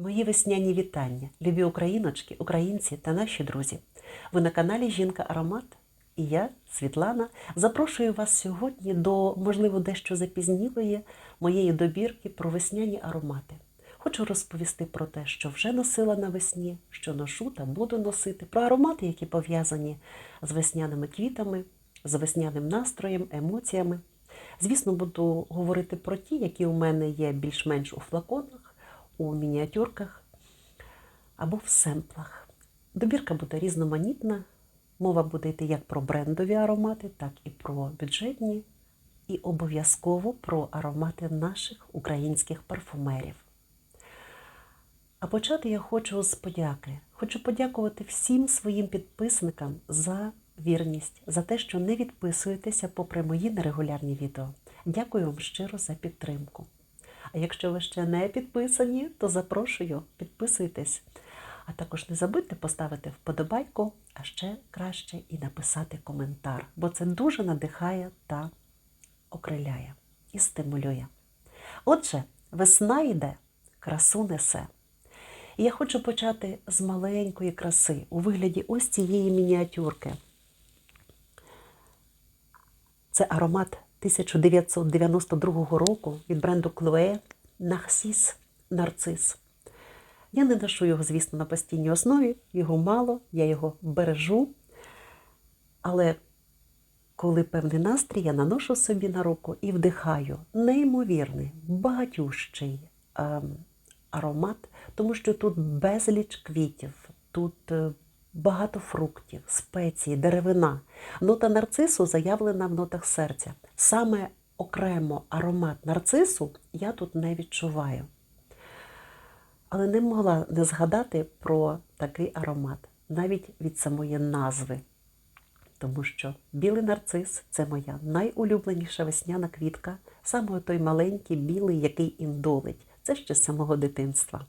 Мої весняні вітання, любі україночки, українці та наші друзі. Ви на каналі Жінка Аромат і я, Світлана, запрошую вас сьогодні до, можливо, дещо запізнілої моєї добірки про весняні аромати. Хочу розповісти про те, що вже носила навесні, що ношу та буду носити, про аромати, які пов'язані з весняними квітами, з весняним настроєм, емоціями. Звісно, буду говорити про ті, які у мене є більш-менш у флаконах, у мініатюрках або в семплах. Добірка буде різноманітна. Мова буде йти як про брендові аромати, так і про бюджетні, і обов'язково про аромати наших українських парфумерів. А почати я хочу з подяки. Хочу подякувати всім своїм підписникам за вірність, за те, що не відписуєтеся попри мої нерегулярні відео. Дякую вам щиро за підтримку. А якщо ви ще не підписані, то запрошую, підписуйтесь. А також не забудьте поставити вподобайку, а ще краще і написати коментар, бо це дуже надихає та окриляє і стимулює. Отже, весна йде, красу несе. І я хочу почати з маленької краси у вигляді ось цієї мініатюрки. Це аромат 1992 року від бренду Chloé Narcisse Нарцис. Я не ношу його, звісно, на постійній основі, його мало, я його бережу. Але коли певний настрій, я наношу собі на руку і вдихаю неймовірний, багатющий ем, аромат, тому що тут безліч квітів, тут е, багато фруктів, спеції, деревина. Нота нарцису заявлена в нотах серця. Саме окремо аромат нарцису я тут не відчуваю. Але не могла не згадати про такий аромат, навіть від самої назви. Тому що білий нарцис це моя найулюбленіша весняна квітка, саме той маленький білий, який індолить. Це ще з самого дитинства.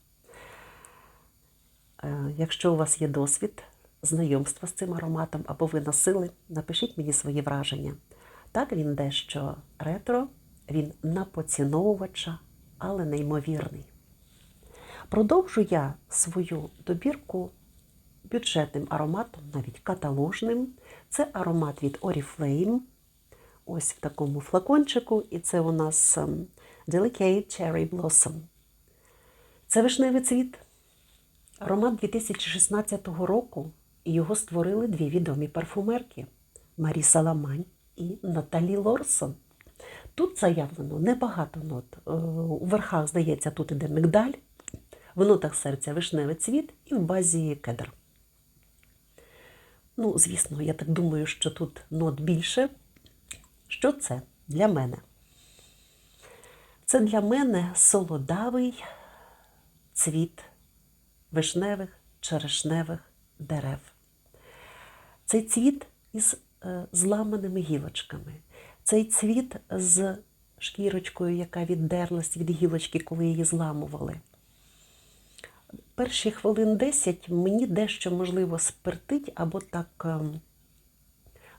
Е, Якщо у вас є досвід знайомства з цим ароматом або ви носили, напишіть мені свої враження. Так, він дещо ретро, він на поціновувача, але неймовірний. Продовжу я свою добірку бюджетним ароматом, навіть каталожним. Це аромат від Oriflame. Ось в такому флакончику, і це у нас ем, Delicate Cherry Blossom. Це вишневий цвіт. Аромат 2016 року, його створили дві відомі парфумерки Маріса Ламань і Наталі Лорсон. Тут заявлено небагато нот. Е, У верхах, здається, тут іде мигдаль, в нотах серця вишневий цвіт і в базі кедр. Ну, звісно, я так думаю, що тут нот більше. Що це для мене? Це для мене солодавий цвіт вишневих, черешневих дерев. Цей цвіт із е, зламаними гілочками. Цей цвіт з шкірочкою, яка віддерлась від гілочки, коли її зламували. Перші хвилин 10 мені дещо, можливо, спиртить або так, ем,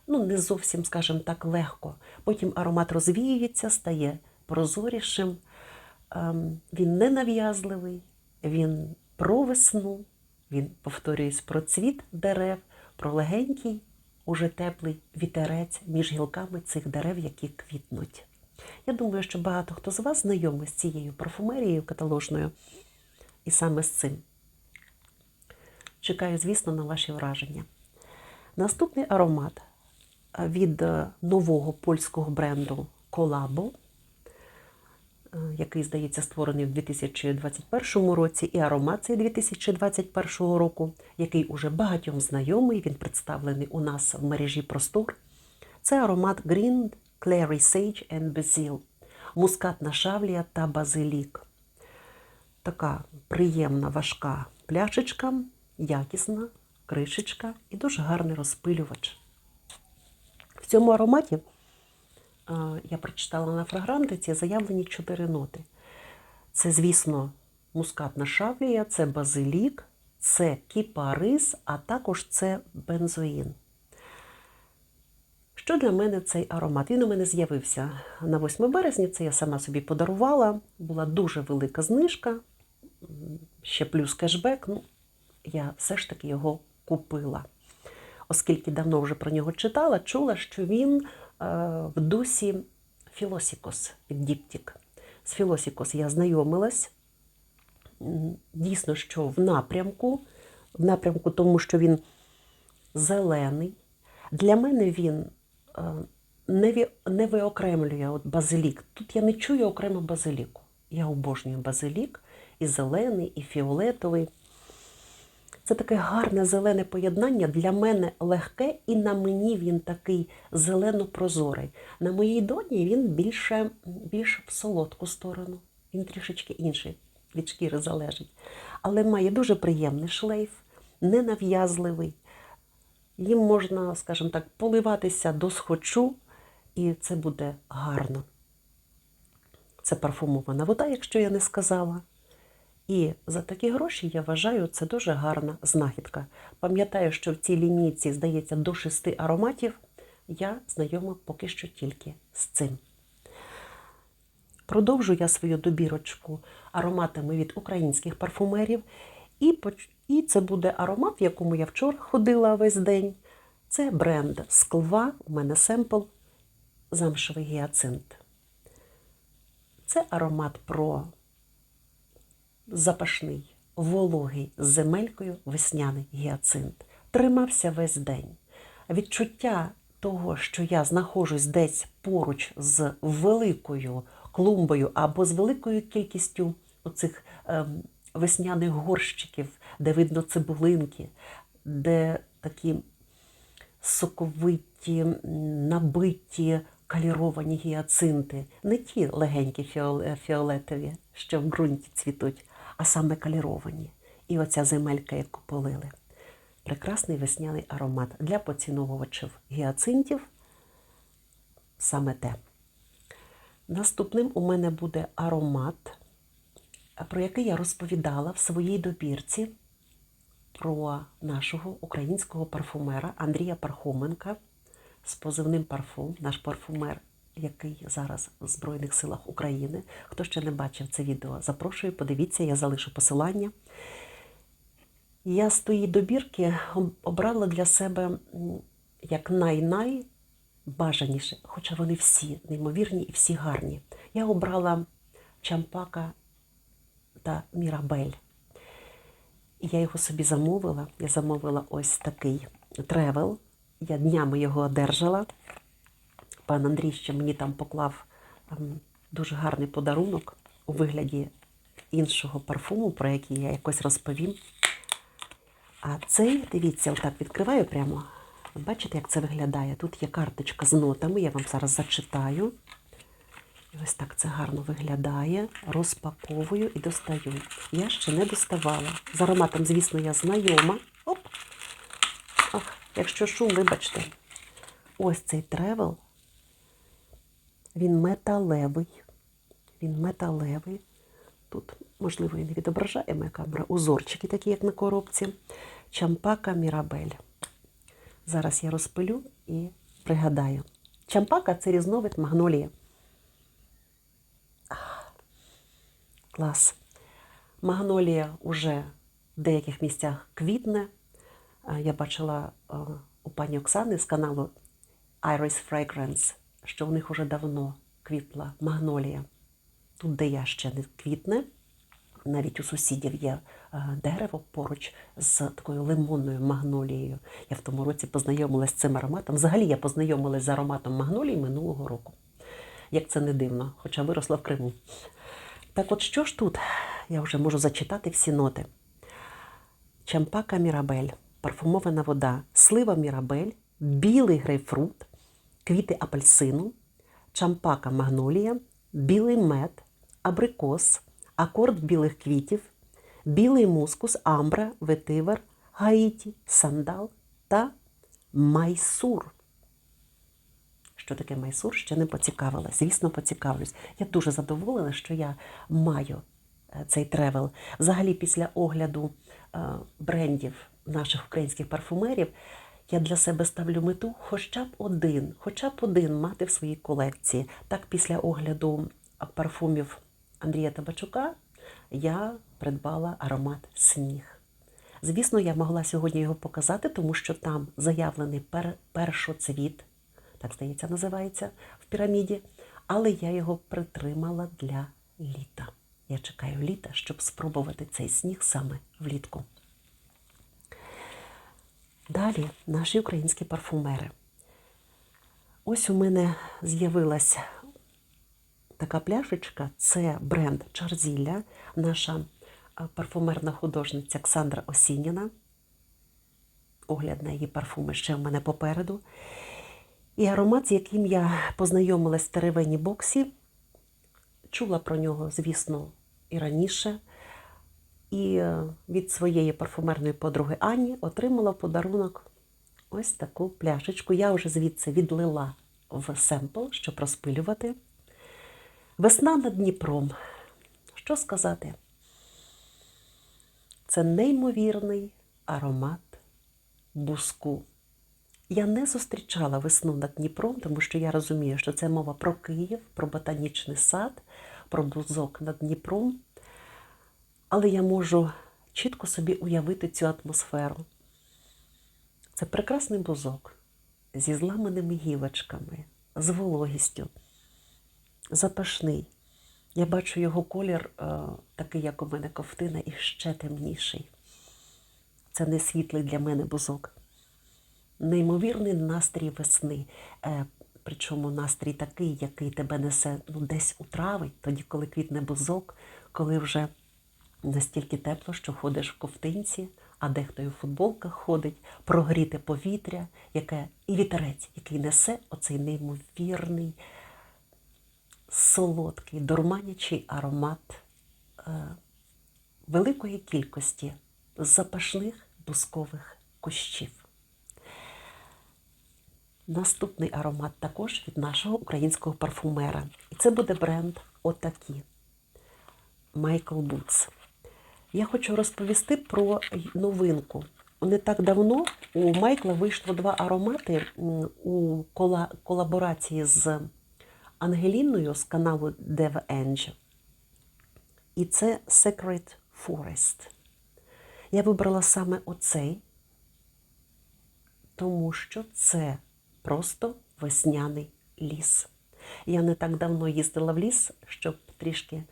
ну, не зовсім, скажімо так, легко. Потім аромат розвіюється, стає прозорішим. Ем, Він не нав'язливий, він про весну, він, повторююсь, про цвіт дерев, про легенький, уже теплий вітерець між гілками цих дерев, які квітнуть. Я думаю, що багато хто з вас знайомий з цією парфумерією каталожною і саме з цим. Чекаю, звісно, на ваші враження. Наступний аромат від е, нового польського бренду Колабо, який, здається, створений в 2021 році, і аромат цей 2021 року, який уже багатьом знайомий, він представлений у нас в мережі Простор. Це аромат Green Clary Sage and Basil, мускатна шавлія та базилік. Така приємна важка пляшечка, якісна кришечка і дуже гарний розпилювач. В цьому ароматі я прочитала на фрагрантиці заявлені чотири ноти. Це, звісно, мускатна шавлія, це базилік, це кіпарис, а також це бензоїн. Що для мене цей аромат? Він у мене з'явився на 8 березня, це я сама собі подарувала. Була дуже велика знижка. ще плюс кешбек, ну, я все ж таки його купила. Оскільки давно вже про нього читала, чула, що він в дусі Філосікос від Діптік. З Філосікос я знайомилась. Дійсно, що в напрямку, в напрямку тому, що він зелений. Для мене він е, не виокремлює от базилік. Тут я не чую окремо базиліку. Я обожнюю базилік, і зелений, і фіолетовий. Це таке гарне зелене поєднання. Для мене легке, і на мені він такий зелено-прозорий. На моїй доні він більше, більше в солодку сторону. Він трішечки інший, від шкіри залежить. Але має дуже приємний шлейф, ненав'язливий. Їм можна, скажімо так, поливатися до схочу, і це буде гарно. Це парфумована вода, якщо я не сказала. І за такі гроші я вважаю, це дуже гарна знахідка. Пам'ятаю, що в цій лінійці, здається, до шести ароматів. Я знайома поки що тільки з цим. Продовжу я свою добірочку ароматами від українських парфумерів. І, і це буде аромат, в якому я вчора ходила весь день. Це бренд Склва, у мене семпл замшевий гіацинт. Це аромат про запашний, вологий з земелькою весняний гіацинт. Тримався весь день. Відчуття того, що я знаходжусь десь поруч з великою клумбою або з великою кількістю оцих ем, весняних горщиків, де видно цибулинки, де такі соковиті, набиті, каліровані гіацинти, не ті легенькі фіолетові, що в ґрунті цвітуть, а саме каліровані. І оця земелька, яку полили. Прекрасний весняний аромат для поціновувачів гіацинтів. Саме те. Наступним у мене буде аромат, про який я розповідала в своїй добірці про нашого українського парфумера Андрія Пархоменка з позивним парфум, наш парфумер, який зараз в Збройних силах України. Хто ще не бачив це відео, запрошую, подивіться, я залишу посилання. Я з тої добірки обрала для себе як най-най бажаніше, хоча вони всі неймовірні і всі гарні. Я обрала Чампака та Мірабель. Я його собі замовила. Я замовила ось такий тревел. Я днями його одержала. Пан Андрій ще мені там поклав ем, дуже гарний подарунок у вигляді іншого парфуму, про який я якось розповім. А цей, дивіться, отак відкриваю прямо. Бачите, як це виглядає? Тут є карточка з нотами, я вам зараз зачитаю. І ось так це гарно виглядає. Розпаковую і достаю. Я ще не доставала. З ароматом, звісно, я знайома. Оп! Ах, якщо шум, вибачте. Ось цей тревел. Він металевий. Він металевий. Тут, можливо, і не відображає моя камера. Узорчики, такі, як на коробці. Чампака Мірабель. Зараз я розпилю і пригадаю. Чампака це різновид магнолії. Клас. Магнолія уже в деяких місцях квітне. Я бачила у пані Оксани з каналу Iris Fragrance, що у них уже давно квітла магнолія. Тут, де я ще не квітне, навіть у сусідів є е, дерево поруч з такою лимонною магнолією. Я в тому році познайомилася з цим ароматом. Взагалі я познайомилася з ароматом магнолії минулого року. Як це не дивно, хоча виросла в Криму. Так от що ж тут? Я вже можу зачитати всі ноти. Чампака Мірабель, парфумована вода, слива Мірабель, білий грейпфрут, квіти апельсину, чампака магнолія, білий мед, абрикос, акорд білих квітів, білий мускус, амбра, ветивер, гаїті, сандал та майсур. Що таке майсур, ще не поцікавилась. Звісно, поцікавлюсь. Я дуже задоволена, що я маю е, цей тревел. Взагалі, після огляду е, брендів наших українських парфумерів, я для себе ставлю мету хоча б один, хоча б один мати в своїй колекції. Так, після огляду парфумів Андрія Табачука, я придбала аромат сніг. Звісно, я могла сьогодні його показати, тому що там заявлений пер, першоцвіт, так здається, називається в піраміді, але я його притримала для літа. Я чекаю літа, щоб спробувати цей сніг саме влітку. Далі наші українські парфумери. Ось у мене з'явилася така пляшечка, це бренд Чарзілля, наша парфумерна художниця Оксандра Осініна. Огляд на її парфуми ще в мене попереду. І аромат, з яким я познайомилась в теревені боксі, чула про нього, звісно, і раніше. І е, від своєї парфумерної подруги Ані отримала подарунок ось таку пляшечку. Я вже звідси відлила в семпл, щоб розпилювати. Весна над Дніпром. Що сказати? Це неймовірний аромат буску. Я не зустрічала весну над Дніпром, тому що я розумію, що це мова про Київ, про ботанічний сад, про бузок над Дніпром. Але я можу чітко собі уявити цю атмосферу. Це прекрасний бузок зі зламаними гілочками, з вологістю, запашний. Я бачу його колір, е, такий, як у мене ковтина, і ще темніший. Це не світлий для мене бузок. Неймовірний настрій весни. Е, причому настрій такий, який тебе несе ну, десь у трави, тоді, коли квітне бузок, коли вже настільки тепло, що ходиш в ковтинці, а дехто і в футболках ходить, прогріте повітря, яке і вітерець, який несе оцей неймовірний, солодкий, дурманячий аромат е, великої кількості запашних бускових кущів. Наступний аромат також від нашого українського парфумера. І це буде бренд Отакі Майкл Бутс. Я хочу розповісти про новинку. Не так давно у Майкла вийшло два аромати у колаборації з Ангеліною з каналу Dev Angel. І це Secret Forest. Я вибрала саме оцей, тому що це просто весняний ліс. Я не так давно їздила в ліс, щоб трішки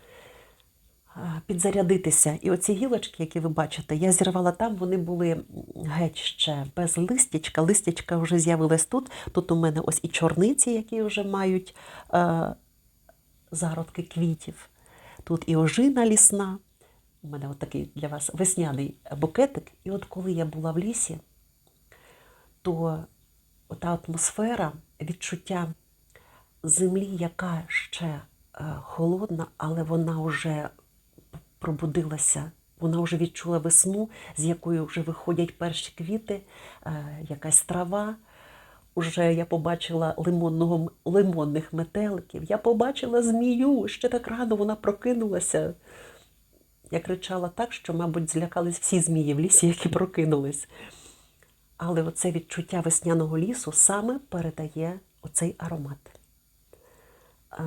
підзарядитися. І оці гілочки, які ви бачите, я зірвала там, вони були геть ще без листячка. Листячка вже з'явилась тут. Тут у мене ось і чорниці, які вже мають е, зародки квітів. Тут і ожина лісна. У мене от такий для вас весняний букетик. І от коли я була в лісі, то та атмосфера, відчуття землі, яка ще е, холодна, але вона вже пробудилася. Вона вже відчула весну, з якою вже виходять перші квіти, е, якась трава. Уже я побачила лимонного, лимонних метеликів, я побачила змію, ще так рано вона прокинулася. Я кричала так, що, мабуть, злякались всі змії в лісі, які прокинулись. Але оце відчуття весняного лісу саме передає оцей аромат. Е,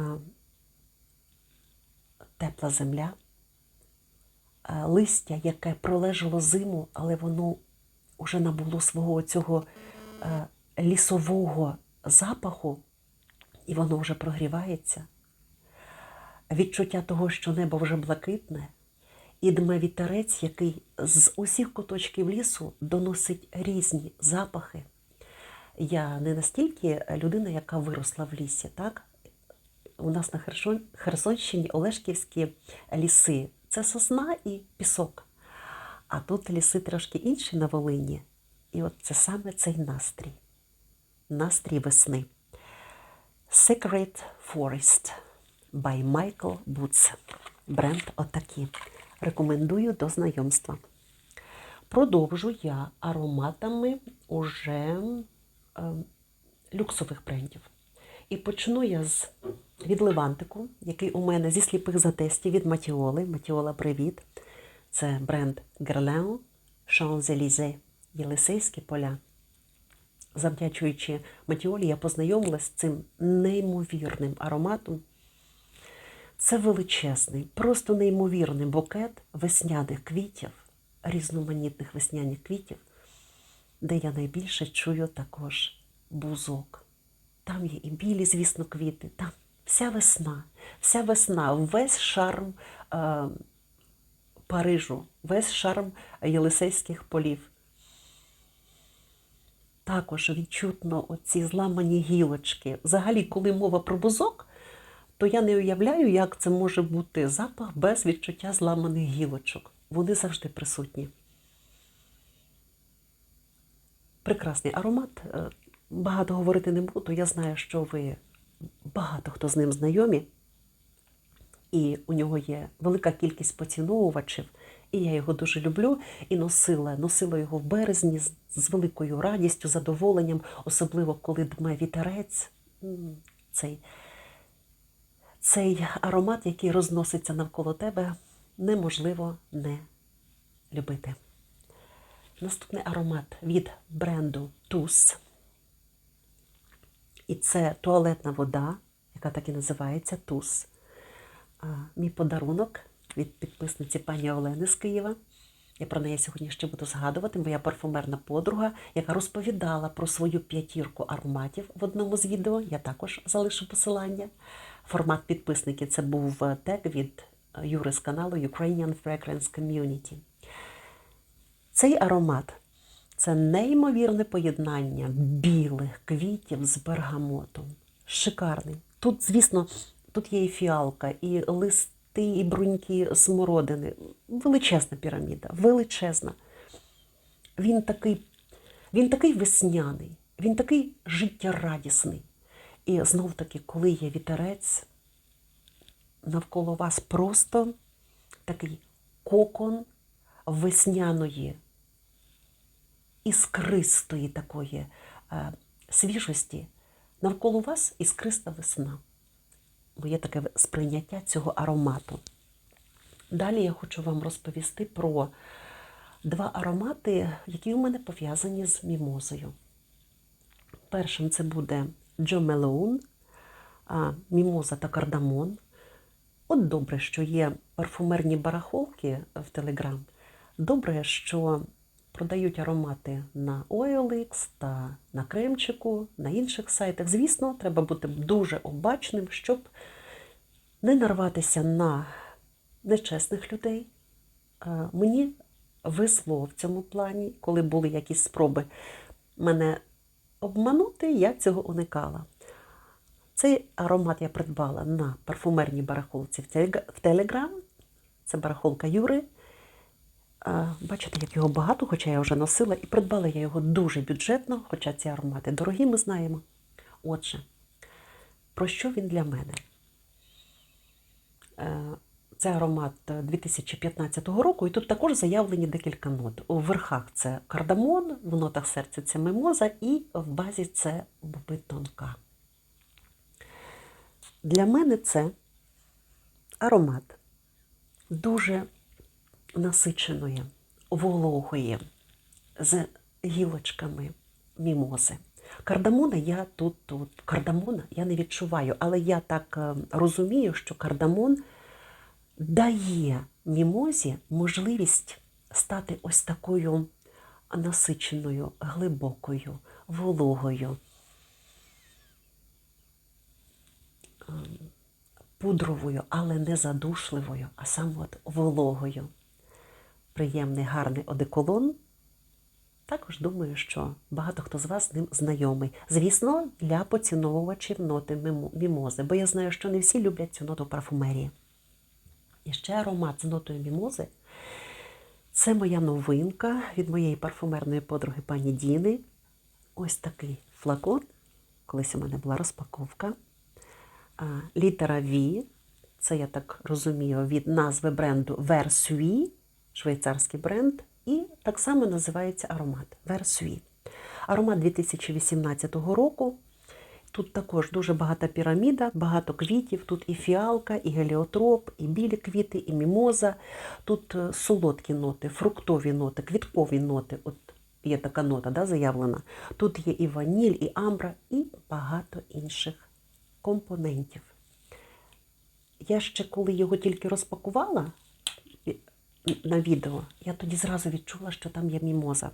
тепла земля. Е, листя, яке пролежало зиму, але воно вже набуло свого цього е, лісового запаху, і воно вже прогрівається. Відчуття того, що небо вже блакитне, і дме вітерець, який з усіх куточків лісу доносить різні запахи. Я не настільки людина, яка виросла в лісі, так? У нас на Херсонщині Олешківські ліси це сосна і пісок. А тут ліси трошки інші на Волині. І от це саме цей настрій. Настрій весни. Secret Forest by Michael Boots. Бренд отакі. Рекомендую до знайомства. Продовжу я ароматами уже е, люксових брендів. І почну я з від Левантику, який у мене зі сліпих затестів від Матіоли. Матіола Привіт. Це бренд Guerlain Champs-Élysées, Єлисейські поля. Завдячуючи Матіолі, я познайомилася з цим неймовірним ароматом. Це величезний, просто неймовірний букет весняних квітів, різноманітних весняних квітів, де я найбільше чую також бузок. Там є і білі, звісно, квіти, там вся весна, вся весна, весь шарм е, Парижу, весь шарм Єлисейських полів. Також відчутно оці зламані гілочки. Взагалі, коли мова про бузок, то я не уявляю, як це може бути запах без відчуття зламаних гілочок. Вони завжди присутні. Прекрасний аромат. Е, Багато говорити не буду. Я знаю, що ви багато хто з ним знайомі, і у нього є велика кількість поціновувачів, і я його дуже люблю і носила. Носила його в березні з, з великою радістю, задоволенням, особливо коли дме вітерець. Цей, цей аромат, який розноситься навколо тебе, неможливо не любити. Наступний аромат від бренду Тус. І це туалетна вода, яка так і називається Тус. Мій подарунок від підписниці пані Олени з Києва. Я про неї сьогодні ще буду згадувати. Моя парфумерна подруга, яка розповідала про свою п'ятірку ароматів в одному з відео. Я також залишу посилання. Формат підписники це був е, тег від е, Юри з каналу Ukrainian Fragrance Community. Цей аромат це неймовірне поєднання білих квітів з бергамотом. Шикарний. Тут, звісно, тут є і фіалка, і листи, і бруньки смородини. Величезна піраміда, величезна. Він такий, він такий весняний, він такий життєрадісний. І знов таки, коли є вітерець, навколо вас просто такий кокон весняної іскристої такої е, свіжості, навколо вас іскриста весна. Моє таке сприйняття цього аромату. Далі я хочу вам розповісти про два аромати, які у мене пов'язані з мімозою. Першим це буде Джо Мелоун, мімоза та кардамон. От добре, що є парфумерні барахолки в Телеграм. Добре, що продають аромати на OLX та на Кремчику, на інших сайтах. Звісно, треба бути дуже обачним, щоб не нарватися на нечесних людей. Мені весло в цьому плані, коли були якісь спроби мене обманути, я цього уникала. Цей аромат я придбала на парфумерній барахолці в Телеграм. Це барахолка Юри. Бачите, як його багато, хоча я вже носила, і придбала я його дуже бюджетно, хоча ці аромати дорогі, ми знаємо. Отже, про що він для мене? Е, Це аромат 2015 року, і тут також заявлені декілька нот. У верхах це кардамон, в нотах серця це мимоза, і в базі це боби тонка. Для мене це аромат дуже насиченої, вологої, з гілочками мімози. Кардамона я тут, тут кардамона я не відчуваю, але я так е, розумію, що кардамон дає мімозі можливість стати ось такою насиченою, глибокою, вологою, ем, пудровою, але не задушливою, а саме от вологою. Приємний, гарний одеколон. Також думаю, що багато хто з вас з ним знайомий. Звісно, для поціновувачів ноти мімози, бо я знаю, що не всі люблять цю ноту парфумерії. І ще аромат з нотою мімози. Це моя новинка від моєї парфумерної подруги пані Діни. Ось такий флакон. Колись у мене була розпаковка. Літера V, це я так розумію, від назви бренду Versui, швейцарський бренд, і так само називається аромат Versui. Аромат 2018 року. Тут також дуже багата піраміда, багато квітів. Тут і фіалка, і геліотроп, і білі квіти, і мімоза. Тут е, солодкі ноти, фруктові ноти, квіткові ноти. От є така нота да, заявлена. Тут є і ваніль, і амбра, і багато інших компонентів. я ще коли його тільки розпакувала на відео, я тоді зразу відчула, що там є мімоза.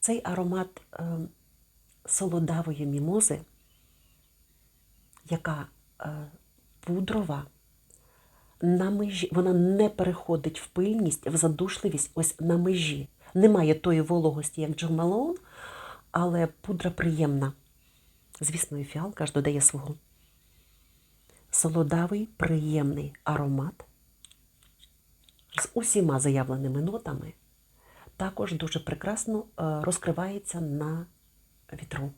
Цей аромат е, солодавої мімози, яка е, пудрова, на межі, вона не переходить в пильність, в задушливість, ось на межі. Немає тої вологості, як Джо Малоун, але пудра приємна. Звісно, і фіалка ж додає свого. Солодавий, приємний аромат з усіма заявленими нотами також дуже прекрасно е, розкривається на вітру.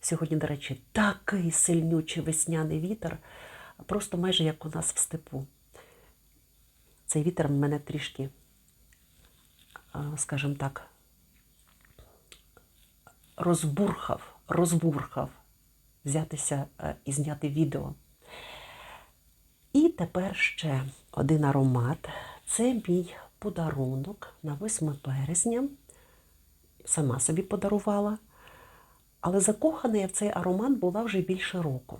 Сьогодні, до речі, такий сильнючий весняний вітер, просто майже як у нас в степу. Цей вітер мене трішки, е, скажімо так, розбурхав, розбурхав взятися е, і зняти відео. І тепер ще один аромат. Це мій подарунок на 8 березня. Сама собі подарувала. Але закохана я в цей аромат була вже більше року.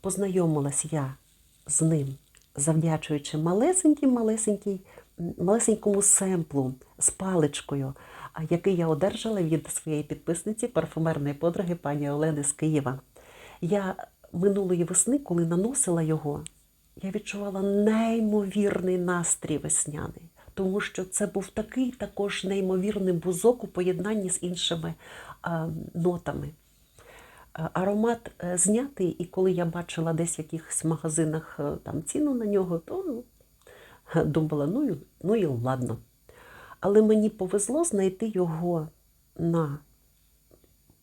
Познайомилась я з ним, завдячуючи малесенькій-малесенькій, малесенькому семплу з паличкою, який я одержала від своєї підписниці парфумерної подруги пані Олени з Києва. Я минулої весни, коли наносила його, я відчувала неймовірний настрій весняний, тому що це був такий також неймовірний бузок у поєднанні з іншими а, нотами. Аромат е, знятий, і коли я бачила десь в якихось магазинах е, там ціну на нього, то ну, думала, ну, ну і ладно. Але мені повезло знайти його на,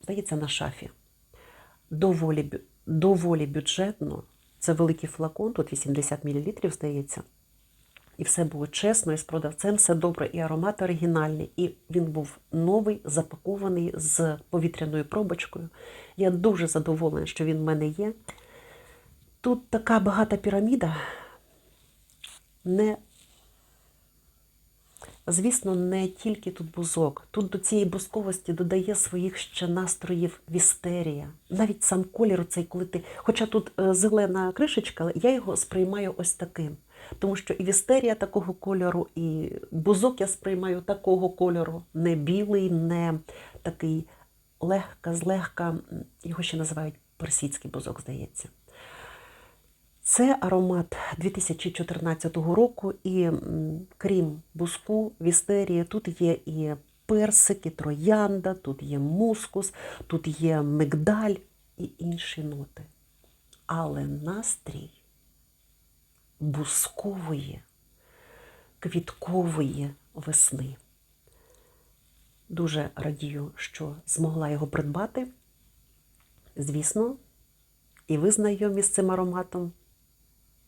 здається, на шафі доволі, доволі бюджетно. Це великий флакон, тут 80 мл, здається. І все було чесно, і з продавцем все добре, і аромат оригінальний, і він був новий, запакований з повітряною пробочкою. Я дуже задоволена, що він в мене є. Тут така багата піраміда. Не Звісно, не тільки тут бузок. Тут до цієї бузковості додає своїх ще настроїв вістерія. Навіть сам колір цей, коли ти. Хоча тут е, зелена кришечка, але я його сприймаю ось таким. Тому що і вістерія такого кольору, і бузок я сприймаю такого кольору. Не білий, не такий легка, злегка, його ще називають персидський бузок, здається. Це аромат 2014 року, і крім буску, вістерії, тут є і персик, і троянда, тут є мускус, тут є мигдаль і інші ноти. Але настрій бускової, квіткової весни. Дуже радію, що змогла його придбати. Звісно, і ви знайомі з цим ароматом.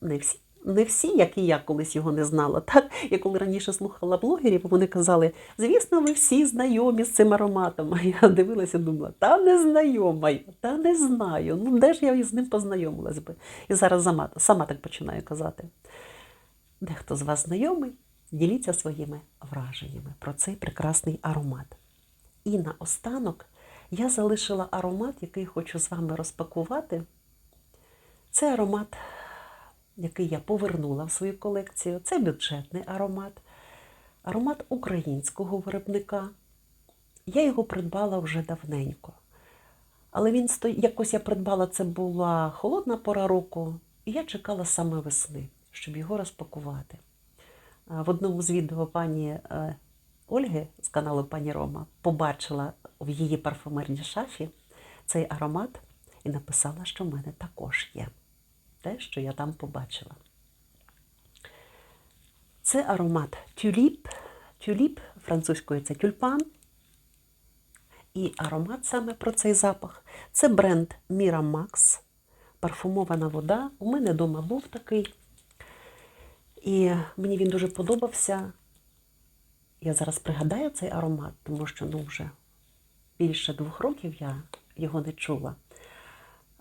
Не всі, не всі, як і я колись його не знала. Так? Я коли раніше слухала блогерів, вони казали, звісно, ви всі знайомі з цим ароматом. А я дивилася думала, та не знайома та не знаю. Ну де ж я з ним познайомилась би? І зараз сама, сама так починаю казати. Дехто з вас знайомий, діліться своїми враженнями про цей прекрасний аромат. І наостанок я залишила аромат, який хочу з вами розпакувати. Це аромат, який я повернула в свою колекцію. Це бюджетний аромат, аромат українського виробника. Я його придбала вже давненько. Але він сто... якось я придбала, це була холодна пора року, і я чекала саме весни, щоб його розпакувати. В одному з відео пані е, Ольги з каналу Пані Рома побачила в її парфумерній шафі цей аромат і написала, що в мене також є. Те, що я там побачила. Це аромат тюліп. Тюліп французькою це тюльпан. І аромат саме про цей запах. Це бренд Miramax, парфумована вода. У мене вдома був такий. І мені він дуже подобався. Я зараз пригадаю цей аромат, тому що ну, вже більше двох років я його не чула.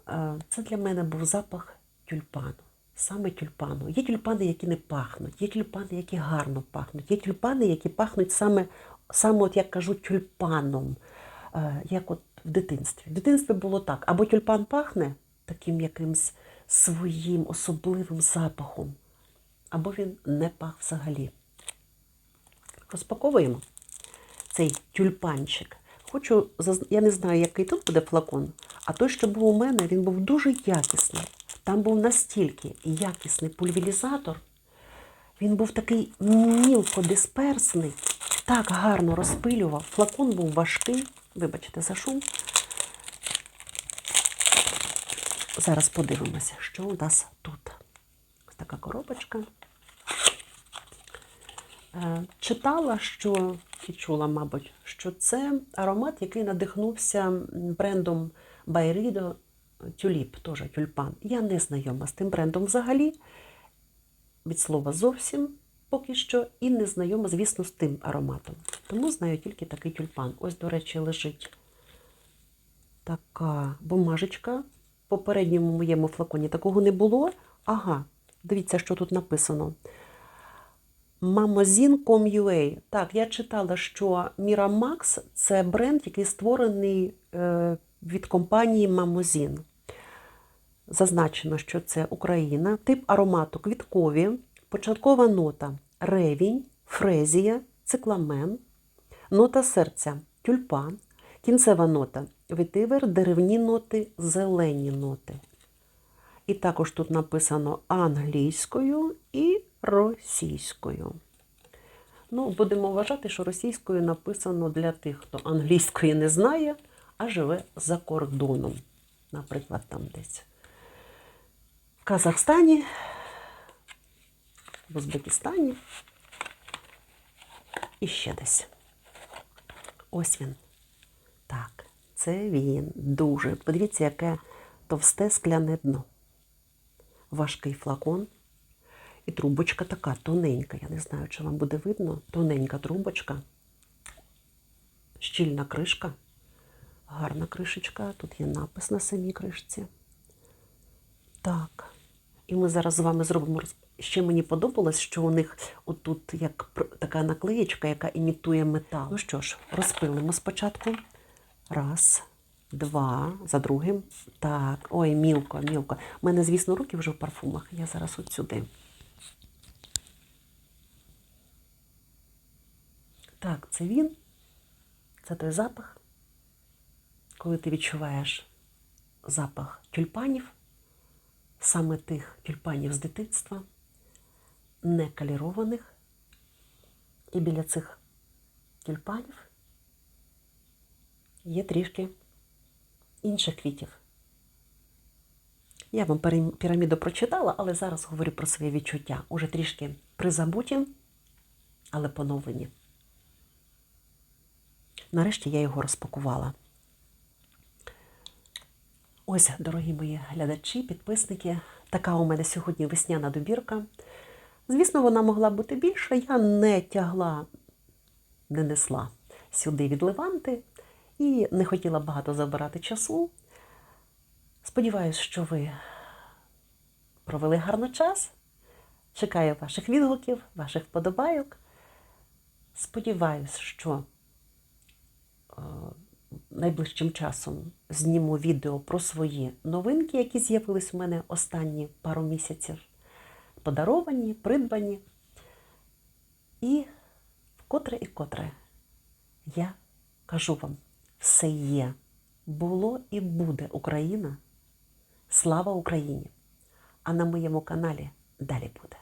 Е, Це для мене був запах тюльпану. Саме тюльпану. Є тюльпани, які не пахнуть, є тюльпани, які гарно пахнуть, є тюльпани, які пахнуть саме, саме от як кажуть, тюльпаном, е, як от в дитинстві. В дитинстві було так: або тюльпан пахне таким якимсь своїм особливим запахом, або він не пах взагалі. Розпаковуємо цей тюльпанчик. Хочу, я не знаю, який тут буде флакон, а той, що був у мене, він був дуже якісний. Там був настільки якісний пульверізатор, він був такий мілкодисперсний, так гарно розпилював. Флакон був важкий, вибачте за шум. Зараз подивимося, що у нас тут. Ось така коробочка. Е, Читала, що і чула, мабуть, що це аромат, який надихнувся брендом Байрідо Тюліп, теж тюльпан. Я не знайома з тим брендом взагалі, від слова зовсім поки що, і не знайома, звісно, з тим ароматом. Тому знаю тільки такий тюльпан. Ось, до речі, лежить така бумажечка. В попередньому моєму флаконі такого не було. Ага, дивіться, що тут написано. Mamazin.com.ua. Так, я читала, що Miramax – це бренд, який створений е, від компанії Mamazin. Зазначено, що це Україна, тип аромату квіткові, початкова нота ревінь, фрезія, цикламен, нота серця тюльпан, кінцева нота ветивер, деревні ноти, зелені ноти. І також тут написано англійською і російською. Ну, будемо вважати, що російською написано для тих, хто англійської не знає, а живе за кордоном. Наприклад, там десь в Казахстані, в Узбекистані і ще десь. Ось він. Так, це він. Дуже. Подивіться, яке товсте скляне дно. Важкий флакон. І трубочка така тоненька. Я не знаю, чи вам буде видно. Тоненька трубочка. Щільна кришка. Гарна кришечка. Тут є напис на самій кришці. Так. І ми зараз з вами зробимо. Ще мені подобалось, що у них отут як така наклеєчка, яка імітує метал. Ну що ж, розпилимо спочатку. Раз, два, за другим. Так, ой, мілко, мілко. У мене, звісно, руки вже в парфумах. Я зараз от сюди. Так, це він. Це той запах. Коли ти відчуваєш запах тюльпанів, саме тих тюльпанів з дитинства, не калірованих. І біля цих тюльпанів є трішки інших квітів. Я вам піраміду прочитала, але зараз говорю про свої відчуття. Уже трішки призабуті, але поновлені. Нарешті я його розпакувала. Ось, дорогі мої глядачі, підписники, така у мене сьогодні весняна добірка. Звісно, вона могла бути більша. Я не тягла, не несла сюди від Леванти і не хотіла багато забирати часу. Сподіваюсь, що ви провели гарно час. Чекаю ваших відгуків, ваших вподобайок. Сподіваюсь, що е, найближчим часом зніму відео про свої новинки, які з'явились у мене останні пару місяців. Подаровані, придбані. І вкотре і котре я кажу вам, все є, було і буде Україна. Слава Україні! А на моєму каналі далі буде.